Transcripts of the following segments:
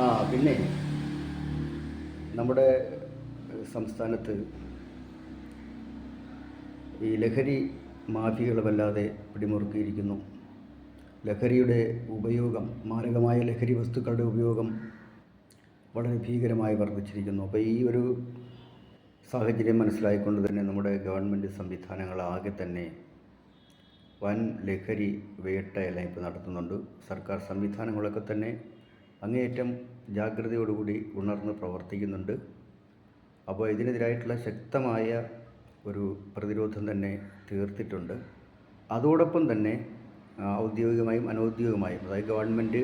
ആ പിന്നെ നമ്മുടെ സംസ്ഥാനത്ത് ഈ ലഹരി മാഫിയകൾ വല്ലാതെ പിടിമുറുക്കിയിരിക്കുന്നു. ലഹരിയുടെ ഉപയോഗം മാരകമായ ലഹരി വസ്തുക്കളുടെ ഉപയോഗം വളരെ ഭീകരമായി വർദ്ധിച്ചിരിക്കുന്നു. അപ്പോൾ ഈ ഒരു സാഹചര്യം മനസ്സിലായിക്കൊണ്ട് തന്നെ നമ്മുടെ ഗവൺമെന്റ് സംവിധാനങ്ങളാകെ തന്നെ വൻ ലഹരി വേട്ടയെല്ലാം ഇപ്പോൾ നടത്തുന്നുണ്ട്. സർക്കാർ സംവിധാനങ്ങളൊക്കെ തന്നെ അങ്ങേയറ്റം ജാഗ്രതയോടുകൂടി ഉണർന്ന് പ്രവർത്തിക്കുന്നുണ്ട്. അപ്പോൾ ഇതിനെതിരായിട്ടുള്ള ശക്തമായ ഒരു പ്രതിരോധം തന്നെ തീർത്തിട്ടുണ്ട്. അതോടൊപ്പം തന്നെ ഔദ്യോഗികമായും അനൗദ്യോഗികമായും അതായത് ഗവൺമെന്റ്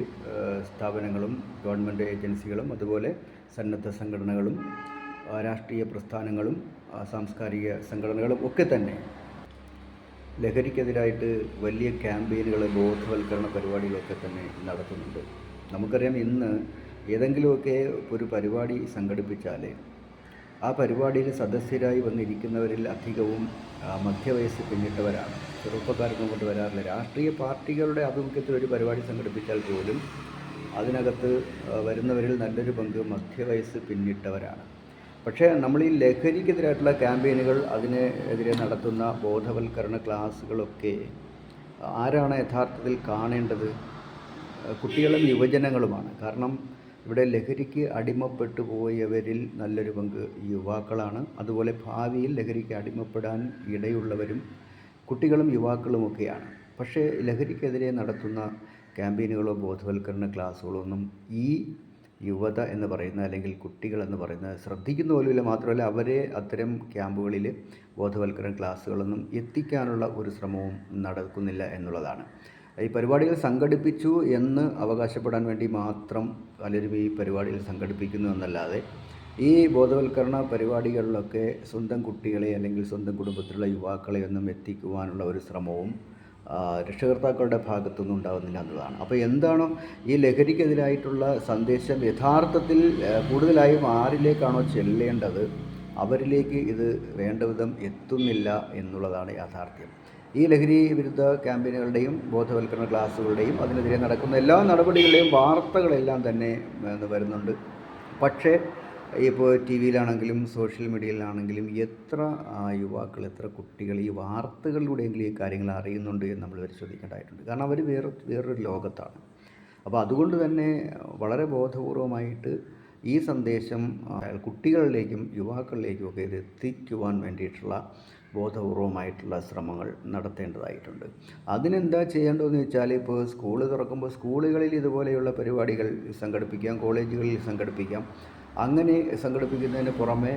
സ്ഥാപനങ്ങളും ഗവൺമെന്റ് ഏജൻസികളും അതുപോലെ സന്നദ്ധ സംഘടനകളും രാഷ്ട്രീയ പ്രസ്ഥാനങ്ങളും സാംസ്കാരിക സംഘടനകളും ഒക്കെ തന്നെ ലഹരിക്കെതിരായിട്ട് വലിയ ക്യാമ്പയിനുകൾ ബോധവൽക്കരണ പരിപാടികളൊക്കെ തന്നെ നടത്തുന്നുണ്ട്. നമുക്കറിയാം ഇന്ന് ഏതെങ്കിലുമൊക്കെ ഒരു പരിപാടി സംഘടിപ്പിച്ചാൽ ആ പരിപാടിയിൽ സദസ്യരായി വന്നിരിക്കുന്നവരിൽ അധികവും മധ്യവയസ്സ് പിന്നിട്ടവരാണ്. ചെറുപ്പക്കാരൊന്നും കൊണ്ട് വരാറില്ല. രാഷ്ട്രീയ പാർട്ടികളുടെ ആഭിമുഖ്യത്തിൽ ഒരു പരിപാടി സംഘടിപ്പിച്ചാൽ പോലും അതിനകത്ത് വരുന്നവരിൽ നല്ലൊരു പങ്ക് മധ്യവയസ്സ് പിന്നിട്ടവരാണ്. പക്ഷേ നമ്മൾ ഈ ലഹരിക്കെതിരായിട്ടുള്ള ക്യാമ്പയിനുകൾ അതിനെതിരെ നടത്തുന്ന ബോധവൽക്കരണ ക്ലാസ്സുകളൊക്കെ ആരാണ് യഥാർത്ഥത്തിൽ കാണേണ്ടത്? കുട്ടികളും യുവജനങ്ങളുമാണ്. കാരണം ഇവിടെ ലഹരിക്ക് അടിമപ്പെട്ടു പോയവരിൽ നല്ലൊരു പങ്ക് യുവാക്കളാണ്. അതുപോലെ ഭാവിയിൽ ലഹരിക്ക് അടിമപ്പെടാൻ ഇടയുള്ളവരും കുട്ടികളും യുവാക്കളുമൊക്കെയാണ്. പക്ഷേ ലഹരിക്കെതിരെ നടത്തുന്ന ക്യാമ്പയിനുകളോ ബോധവൽക്കരണ ക്ലാസ്സുകളോ ഒന്നും ഈ യുവത എന്ന് പറയുന്ന അല്ലെങ്കിൽ കുട്ടികൾ എന്ന് പറയുന്നത് ശ്രദ്ധിക്കുന്ന പോലുമില്ല. മാത്രമല്ല അവരെ അത്തരം ക്യാമ്പുകളിൽ ബോധവൽക്കരണ ക്ലാസ്സുകളൊന്നും എത്തിക്കാനുള്ള ഒരു ശ്രമവും നടക്കുന്നില്ല എന്നുള്ളതാണ്. ഈ പരിപാടികൾ സംഘടിപ്പിച്ചു എന്ന് അവകാശപ്പെടാൻ വേണ്ടി മാത്രം പലരും ഈ പരിപാടികൾ സംഘടിപ്പിക്കുന്നു എന്നല്ലാതെ ഈ ബോധവൽക്കരണ പരിപാടികളിലൊക്കെ സ്വന്തം കുട്ടികളെ അല്ലെങ്കിൽ സ്വന്തം കുടുംബത്തിലുള്ള യുവാക്കളെ ഒന്നും എത്തിക്കുവാനുള്ള ഒരു ശ്രമവും രക്ഷകർത്താക്കളുടെ ഭാഗത്തുനിന്നും ഉണ്ടാകുന്നില്ല എന്നതാണ്. അപ്പോൾ എന്താണോ ഈ ലഹരിക്കെതിരായിട്ടുള്ള സന്ദേശം യഥാർത്ഥത്തിൽ കൂടുതലായും ആരിലേക്കാണോ ചെല്ലേണ്ടത് അവരിലേക്ക് ഇത് വേണ്ട വിധം എത്തുന്നില്ല എന്നുള്ളതാണ് യാഥാർത്ഥ്യം. ഈ ലഹരി വിരുദ്ധ ക്യാമ്പയിനുകളുടെയും ബോധവൽക്കരണ ക്ലാസ്സുകളുടെയും അതിനെതിരെ നടക്കുന്ന എല്ലാ നടപടികളുടെയും വാർത്തകളെല്ലാം തന്നെ വരുന്നുണ്ട്. പക്ഷേ ഇപ്പോൾ ടി വിയിലാണെങ്കിലും സോഷ്യൽ മീഡിയയിലാണെങ്കിലും എത്ര യുവാക്കൾ എത്ര കുട്ടികൾ ഈ വാർത്തകളിലൂടെയെങ്കിലും ഈ കാര്യങ്ങൾ അറിയുന്നുണ്ട് എന്ന് നമ്മൾ പരിശോധിക്കേണ്ടതായിട്ടുണ്ട്. കാരണം അവർ വേറെ വേറൊരു ലോകത്താണ്. അപ്പോൾ അതുകൊണ്ട് തന്നെ വളരെ ബോധപൂർവമായിട്ട് ഈ സന്ദേശം കുട്ടികളിലേക്കും യുവാക്കളിലേക്കും ഒക്കെ ഇത് എത്തിക്കുവാൻ വേണ്ടിയിട്ടുള്ള ബോധപൂർവമായിട്ടുള്ള ശ്രമങ്ങൾ നടത്തേണ്ടതായിട്ടുണ്ട്. അതിനെന്താ ചെയ്യേണ്ടതെന്ന് വെച്ചാൽ ഇപ്പോൾ സ്കൂൾ തുറക്കുമ്പോൾ സ്കൂളുകളിൽ ഇതുപോലെയുള്ള പരിപാടികൾ സംഘടിപ്പിക്കാം കോളേജുകളിൽ സംഘടിപ്പിക്കാം. അങ്ങനെ സംഘടിപ്പിക്കുന്നതിന് പുറമെ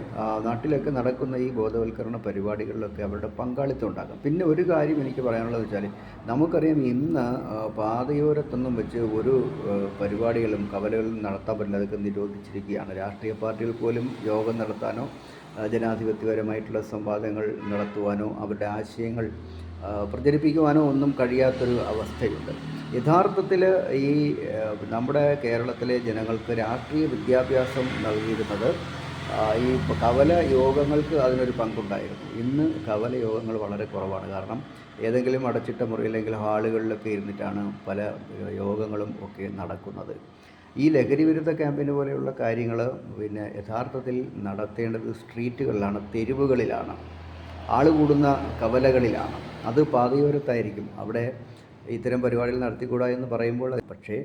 നാട്ടിലൊക്കെ നടക്കുന്ന ഈ ബോധവൽക്കരണ പരിപാടികളിലൊക്കെ അവരുടെ പങ്കാളിത്തം ഉണ്ടാകാം പിന്നെ ഒരു കാര്യം എനിക്ക് പറയാനുള്ളത് വെച്ചാൽ നമുക്കറിയാം ഇന്ന് പാതയോരത്തൊന്നും വെച്ച് ഒരു പരിപാടികളും കവലകളും നടത്താൻ പറ്റില്ല. അതൊക്കെ നിരോധിച്ചിരിക്കുകയാണ്. രാഷ്ട്രീയ പാർട്ടികൾ പോലും യോഗം നടത്താനോ ജനാധിപത്യപരമായിട്ടുള്ള സംവാദങ്ങൾ നടത്തുവാനോ അവരുടെ ആശയങ്ങൾ പ്രചരിപ്പിക്കുവാനോ ഒന്നും കഴിയാത്തൊരു അവസ്ഥയുണ്ട്. യഥാർത്ഥത്തിൽ ഈ നമ്മുടെ കേരളത്തിലെ ജനങ്ങൾക്ക് രാഷ്ട്രീയ വിദ്യാഭ്യാസം നൽകിയിരുന്നത് ഈ കവല യോഗങ്ങൾക്ക് അതിനൊരു പങ്കുണ്ടായിരുന്നു. ഇന്ന് കവല യോഗങ്ങൾ വളരെ കുറവാണ്. കാരണം ഏതെങ്കിലും അടച്ചിട്ട മുറി അല്ലെങ്കിൽ ഹാളുകളിലൊക്കെ ഇരുന്നിട്ടാണ് പല യോഗങ്ങളും ഒക്കെ നടക്കുന്നത്. ഈ ലഹരി വിരുദ്ധ ക്യാമ്പയിന് പോലെയുള്ള കാര്യങ്ങൾ പിന്നെ യഥാർത്ഥത്തിൽ നടത്തേണ്ടത് സ്ട്രീറ്റുകളിലാണ് തെരുവുകളിലാണ്. ആൾ കൂടുന്ന കവലകളിലാണ്. അത് പാതയോരത്തായിരിക്കും. അവിടെ ഇത്തരം പരിപാടികൾ നടത്തിക്കൂടാ എന്ന് പറയുമ്പോൾ പക്ഷേ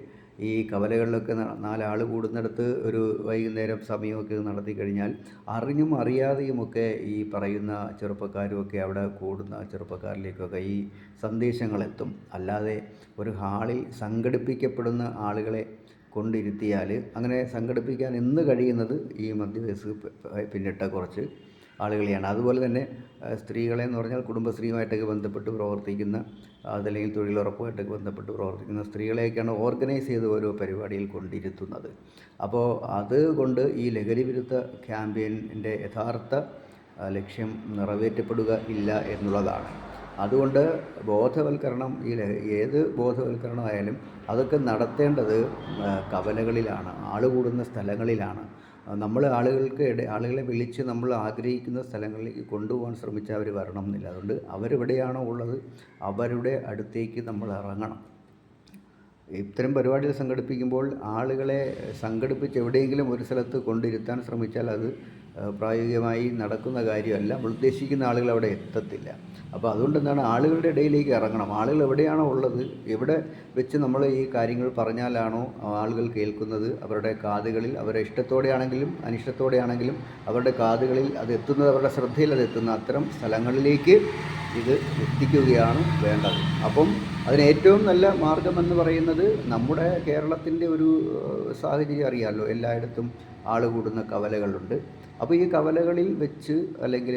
ഈ കവലകളിലൊക്കെ നാലാൾ കൂടുന്നിടത്ത് ഒരു വൈകുന്നേരം സമയമൊക്കെ നടത്തി കഴിഞ്ഞാൽ അറിഞ്ഞും അറിയാതെയുമൊക്കെ ഈ പറയുന്ന ചെറുപ്പക്കാരുമൊക്കെ അവിടെ കൂടുന്ന ചെറുപ്പക്കാരിലേക്കൊക്കെ ഈ സന്ദേശങ്ങളെത്തും. അല്ലാതെ ഒരു ഹാളിൽ സംഘടിപ്പിക്കപ്പെടുന്ന ആളുകളെ കൊണ്ടിരുത്തിയാൽ അങ്ങനെ സംഘടിപ്പിക്കാൻ എന്ന് കഴിയുന്നത് ഈ മധ്യവയസ്സ് പിന്നിട്ട കുറച്ച് ആളുകളെയാണ്. അതുപോലെ തന്നെ സ്ത്രീകളെ എന്ന് പറഞ്ഞാൽ കുടുംബശ്രീയുമായിട്ടൊക്കെ ബന്ധപ്പെട്ട് പ്രവർത്തിക്കുന്ന അതല്ലെങ്കിൽ തൊഴിലുറപ്പുമായിട്ടൊക്കെ ബന്ധപ്പെട്ട് പ്രവർത്തിക്കുന്ന സ്ത്രീകളെയൊക്കെയാണ് ഓർഗനൈസ് ചെയ്ത് ഓരോ പരിപാടിയിൽ കൊണ്ടിരുത്തുന്നത്. അപ്പോൾ അതുകൊണ്ട് ഈ ലഹരി വിരുദ്ധ ക്യാമ്പയിന്റെ യഥാർത്ഥ ലക്ഷ്യം നിറവേറ്റപ്പെടുക ഇല്ല എന്നുള്ളതാണ്. അതുകൊണ്ട് ബോധവൽക്കരണം ഈ ഏത് ബോധവൽക്കരണമായാലും അതൊക്കെ നടത്തേണ്ടത് കവലകളിലാണ് ആളുകൂടുന്ന സ്ഥലങ്ങളിലാണ്. നമ്മൾ ആളുകൾക്ക് ആളുകളെ വിളിച്ച് നമ്മൾ ആഗ്രഹിക്കുന്ന സ്ഥലങ്ങളിലേക്ക് കൊണ്ടുപോകാൻ ശ്രമിച്ചാൽ അവർ വരണം എന്നില്ല. അതുകൊണ്ട് അവരെവിടെയാണോ ഉള്ളത് അവരുടെ അടുത്തേക്ക് നമ്മൾ ഇറങ്ങണം. ഇത്തരം പരിപാടികൾ സംഘടിപ്പിക്കുമ്പോൾ ആളുകളെ സംഘടിപ്പിച്ച് എവിടെയെങ്കിലും ഒരു സ്ഥലത്ത് കൊണ്ടിരുത്താൻ ശ്രമിച്ചാൽ അത് പ്രായോഗികമായി നടക്കുന്ന കാര്യമല്ല. നമ്മൾ ഉദ്ദേശിക്കുന്ന ആളുകൾ അവിടെ എത്തത്തില്ല. അപ്പോൾ അതുകൊണ്ട് എന്താണ് ആളുകളുടെ ഇടയിലേക്ക് ഇറങ്ങണം. ആളുകൾ എവിടെയാണോ ഉള്ളത് എവിടെ വെച്ച് നമ്മൾ ഈ കാര്യങ്ങൾ പറഞ്ഞാലാണോ ആളുകൾ കേൾക്കുന്നത് അവരുടെ കാതുകളിൽ അവരുടെ ഇഷ്ടത്തോടെയാണെങ്കിലും അനിഷ്ടത്തോടെയാണെങ്കിലും അവരുടെ കാതുകളിൽ അത് എത്തുന്നത് അവരുടെ ശ്രദ്ധയിൽ അത് എത്തുന്ന അത്തരം സ്ഥലങ്ങളിലേക്ക് ഇത് എത്തിക്കുകയാണ് വേണ്ടത്. അപ്പം അതിന് ഏറ്റവും നല്ല മാർഗം എന്ന് പറയുന്നത് നമ്മുടെ കേരളത്തിന്റെ ഒരു സാഹചര്യം അറിയാമല്ലോ. എല്ലായിടത്തും ആൾ കൂടുന്ന കവലകളുണ്ട്. അപ്പോൾ ഈ കവലകളിൽ വെച്ച് അല്ലെങ്കിൽ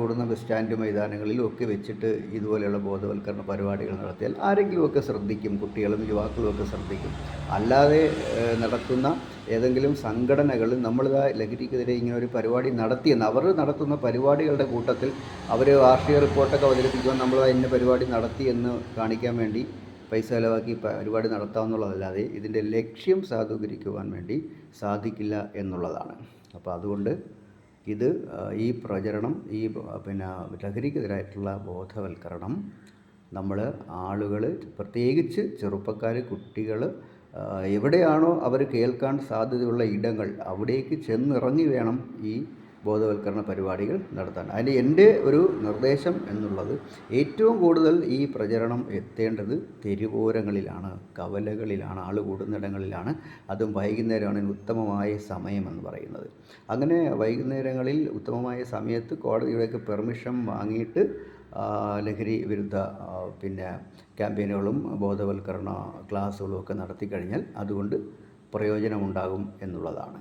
കൂടുന്ന ബസ് സ്റ്റാൻഡ് മൈതാനങ്ങളിലും ഒക്കെ വെച്ചിട്ട് ഇതുപോലെയുള്ള ബോധവൽക്കരണ പരിപാടികൾ നടത്തിയാൽ ആരെങ്കിലുമൊക്കെ ശ്രദ്ധിക്കും കുട്ടികളും യുവാക്കളും ഒക്കെ ശ്രദ്ധിക്കും. അല്ലാതെ നടത്തുന്ന ഏതെങ്കിലും സംഘടനകൾ നമ്മളിതാ ലഹരിക്കെതിരെ ഇങ്ങനെ ഒരു പരിപാടി നടത്തിയെന്ന് അവർ നടത്തുന്ന പരിപാടികളുടെ കൂട്ടത്തിൽ അവർ വാർഷിക റിപ്പോർട്ടൊക്കെ അവതരിപ്പിക്കുമ്പോൾ നമ്മൾ ഇന്ന പരിപാടി നടത്തിയെന്ന് കാണിക്കാൻ വേണ്ടി പൈസ ചിലവാക്കി പരിപാടി നടത്താമെന്നുള്ളതല്ലാതെ ഇതിന്റെ ലക്ഷ്യം സാധൂകരിക്കുവാൻ വേണ്ടി സാധിക്കില്ല എന്നുള്ളതാണ്. അപ്പോൾ അതുകൊണ്ട് ഇത് ഈ പ്രചരണം ഈ പിന്നെ ലഹരിക്കെതിരായിട്ടുള്ള ബോധവൽക്കരണം നമ്മൾ ആളുകൾ പ്രത്യേകിച്ച് ചെറുപ്പക്കാർ കുട്ടികൾ എവിടെയാണോ അവർ കേൾക്കാൻ സാധ്യതയുള്ള ഇടങ്ങൾ അവിടേക്ക് ചെന്നിറങ്ങി വേണം ഈ ബോധവൽക്കരണ പരിപാടികൾ നടത്താൻ. അതിന് എന്റെ ഒരു നിർദ്ദേശം എന്നുള്ളത് ഏറ്റവും കൂടുതൽ ഈ പ്രചരണം എത്തേണ്ടത് തെരുവോരങ്ങളിലാണ് കവലകളിലാണ് ആൾ കൂടുന്നിടങ്ങളിലാണ് അതും വൈകുന്നേരമാണ് ഉത്തമമായ ഉത്തമമായ സമയമെന്ന് പറയുന്നത്. അങ്ങനെ വൈകുന്നേരങ്ങളിൽ ഉത്തമമായ സമയത്ത് കോടതിയുടെയൊക്കെ പെർമിഷൻ വാങ്ങിയിട്ട് ലഹരി വിരുദ്ധ പിന്നെ ക്യാമ്പയിനുകളും ബോധവൽക്കരണ ക്ലാസ്സുകളും ഒക്കെ നടത്തി കഴിഞ്ഞാൽ അതുകൊണ്ട് പ്രയോജനമുണ്ടാകും എന്നുള്ളതാണ്.